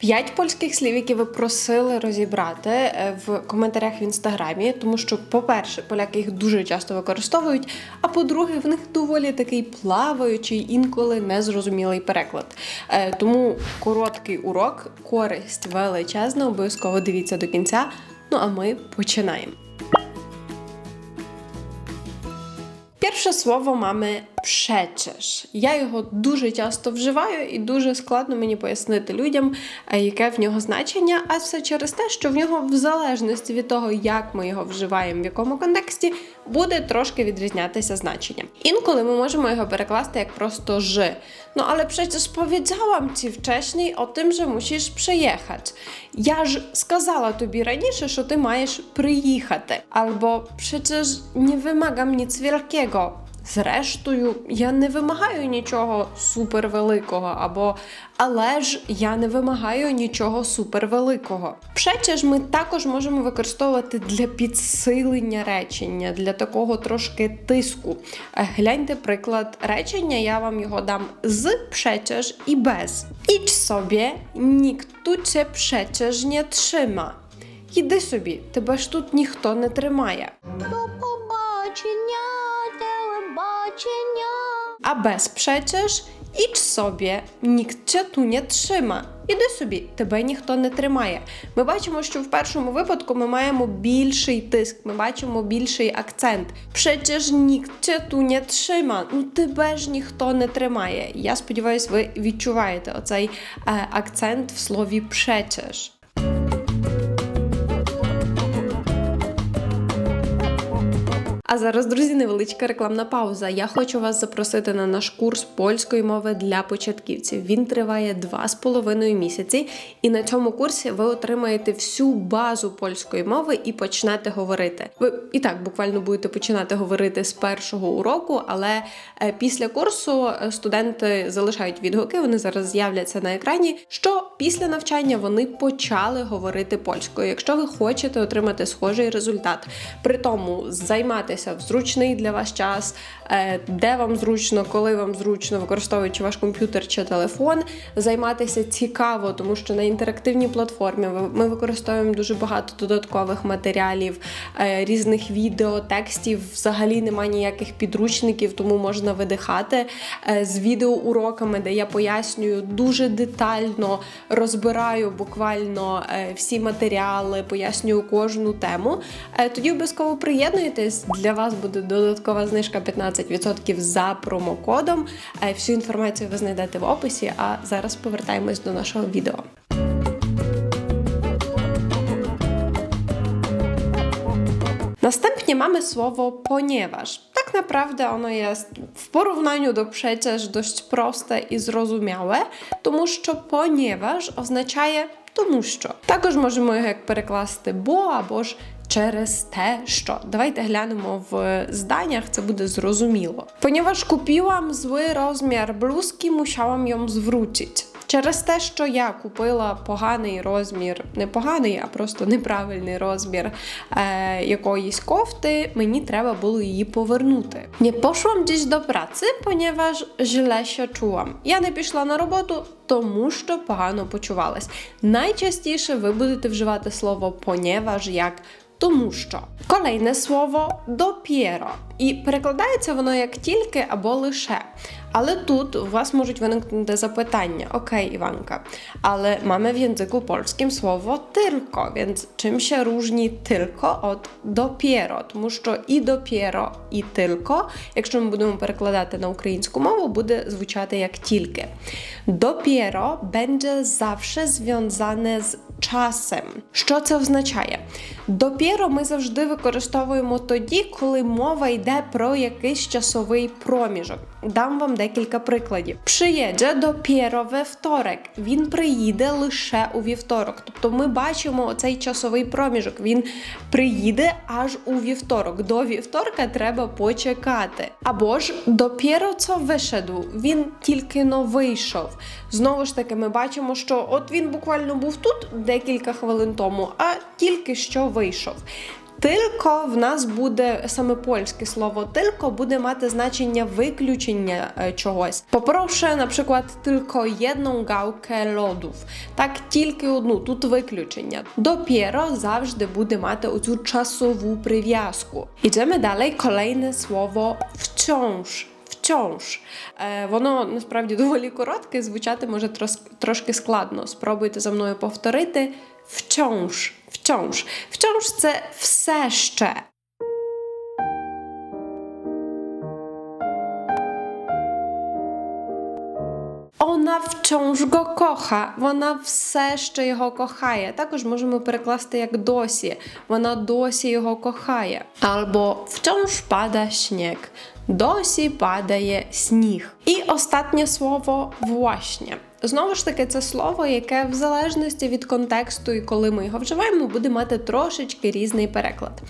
П'ять польських слів, які ви просили розібрати е, в коментарях в інстаграмі, тому що, по-перше, поляки їх дуже часто використовують. А по-друге, в них доволі такий плаваючий, інколи незрозумілий переклад. Е, Тому короткий урок, користь величезна, обов'язково дивіться до кінця. Ну а ми починаємо. Перше слово мами przecież. Я його дуже часто вживаю і дуже складно мені пояснити людям, е, яке в нього значення, а все через те, що в нього, в залежності від того, як ми його вживаємо, в якому контексті, буде трошки відрізнятися значення. Інколи ми можемо його перекласти як просто ж. No ale przecież powiedziałam ci wcześniej o tym, że musisz przyjechać. Я ж сказала тобі раніше, що ти маєш приїхати. Або przecież nie wymagam nic wielkiego. Зрештою, я не вимагаю нічого супервеликого, або але ж я не вимагаю нічого супервеликого. Przecież ми також можемо використовувати для підсилення речення, для такого трошки тиску. Е, Гляньте приклад речення, я вам його дам з przecież і без. Idź sobie, nikt tu cię przecież nie trzyma. Іди собі, тебе ж тут ніхто не тримає. До побачення, телебачення. A bez przecież idź sobie, nikt cię tu nie trzyma. Іди собі, тебе ніхто не тримає. Ми бачимо, що в першому випадку ми маємо більший тиск, ми бачимо більший акцент. Przecież nikt cię tu nie trzyma. Ну тебе ж ніхто не тримає. Я сподіваюся, ви відчуваєте оцей е, акцент в слові przecież. А зараз, друзі, невеличка рекламна пауза. Я хочу вас запросити на наш курс польської мови для початківців. Він триває два з половиною місяці, і на цьому курсі ви отримаєте всю базу польської мови і почнете говорити. Ви і так буквально будете починати говорити з першого уроку, але е, після курсу е, студенти залишають відгуки. Вони зараз з'являться на екрані. Що після навчання вони почали говорити польською. Якщо ви хочете отримати схожий результат, при тому займатися в зручний для вас час, е, де вам зручно, коли вам зручно, використовуючи ваш комп'ютер чи телефон, займатися цікаво, тому що на інтерактивній платформі ми використовуємо дуже багато додаткових матеріалів, е, різних відео, текстів. Взагалі немає ніяких підручників, тому можна видихати е, з відеоуроками, де я пояснюю дуже детально, розбираю буквально всі матеріали, пояснюю кожну тему. Тоді обов'язково приєднуйтесь. Для вас буде додаткова знижка 15% за промокодом. Всю інформацію ви знайдете в описі. А зараз повертаємось до нашого відео. Następnie mamy słowo ponieważ. Tak naprawdę ono jest w porównaniu do przecież dość proste і зрозуміле, тому що ponieważ означає тому що. Також можемо його як перекласти бо або ж через те, що. Давайте глянемо в зданнях, це буде зрозуміло. Ponieważ kupiłam zły rozmiar bluzki, musiałam ją zwrócić. Через те, що я купила поганий розмір, не поганий, а просто неправильний розмір е, якоїсь кофти, мені треба було її повернути. Poszłam dziś do pracy, ponieważ źle się czułam. Я не пішла на роботу, тому що погано почувалась. Найчастіше ви будете вживати слово ponieważ як тому що. Kolejne słowo dopiero. І перекладається воно як тільки або лише. Але тут у вас можуть виникнути запитання: Окей, Іванка, але mamy w języku polskim słowo tylko, więc czym się różni tylko od dopiero? Тому що і dopiero, і tylko, якщо ми будемо перекладати на українську мову, буде звучати як тільки. Dopiero będzie zawsze związane з часом. Що це означає? Допіро ми завжди використовуємо тоді, коли мова йде про якийсь часовий проміжок. Дам вам декілька прикладів. Приїде допіро we вторик. Він приїде лише у вівторок. Тобто ми бачимо оцей часовий проміжок. Він приїде аж у вівторок. До вівторка треба почекати. Або ж допіро це вишеду. Він тільки но вийшов. Знову ж таки, ми бачимо, що от він буквально був тут декілька хвилин тому, а тільки що вийшов. Tylko в нас буде саме польське слово tylko буде мати значення виключення е, чогось. Попрошу, наприклад, tylko jedną gałkę lodów. Так, тільки одну, тут виключення. Dopiero завжди буде мати оцю часову прив'язку. Ідемо далі. Kolejне слово wciąż. Wciąż. Е, воно насправді доволі коротке, звучати може трошки складно. Спробуйте за мною повторити. Wciąż. Wciąż. Wciąż це все ще. Вона wciąż go kocha, вона все ще його кохає. Також можемо перекласти як досі. Вона досі його кохає. Або wciąż pada śnieg. Досі падає сніг. І останнє слово właśnie. Знову ж таки, це слово, яке в залежності від контексту і коли ми його вживаємо, буде мати трошечки різний переклад.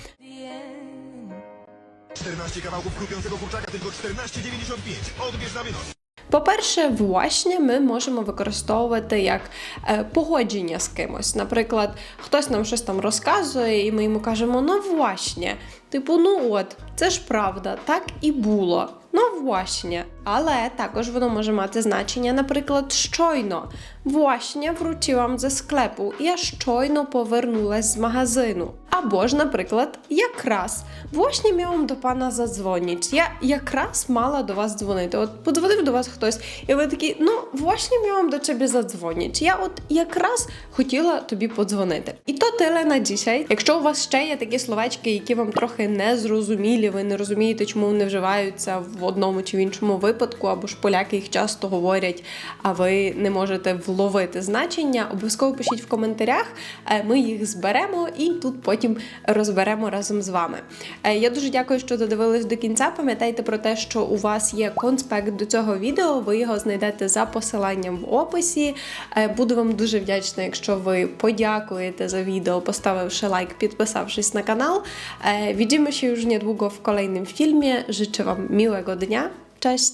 14 kawałków chrupiącego kurczaka, tylko 14,95. Odbierz na wynos. По-перше, власне, ми можемо використовувати як е, погодження з кимось. Наприклад, хтось нам щось там розказує, і ми йому кажемо, ну власне. Типу, ну от, це ж правда, так і було. Ну, власне. Але також воно може мати значення, наприклад, щойно. Власне, вручилам ze склепу. Я щойно повернулась з магазину. Або ж, наприклад, якраз. Власне, miałam до пана задзвонити. Я якраз мала до вас дзвонити. От подзвонив до вас хтось, і ви такі, ну, власне, miałam до тебе задзвонити. Я от якраз хотіла тобі подзвонити. І то тиле на dzisiaj. Якщо у вас ще є такі словечки, які вам трохи незрозумілі, ви не розумієте, чому вони вживаються в одному чи в іншому випадку, або ж поляки їх часто говорять, а ви не можете вловити значення, обов'язково пишіть в коментарях. е, Ми їх зберемо і тут потім розберемо разом з вами. Е, Я дуже дякую, що додивились до кінця. Пам'ятайте про те, що у вас є конспект до цього відео. Ви його знайдете за посиланням в описі. Е, Буду вам дуже вдячна, якщо ви подякуєте за відео, поставивши лайк, підписавшись на. E, Widzimy się już niedługo w kolejnym filmie. Życzę Wam miłego dnia. Cześć!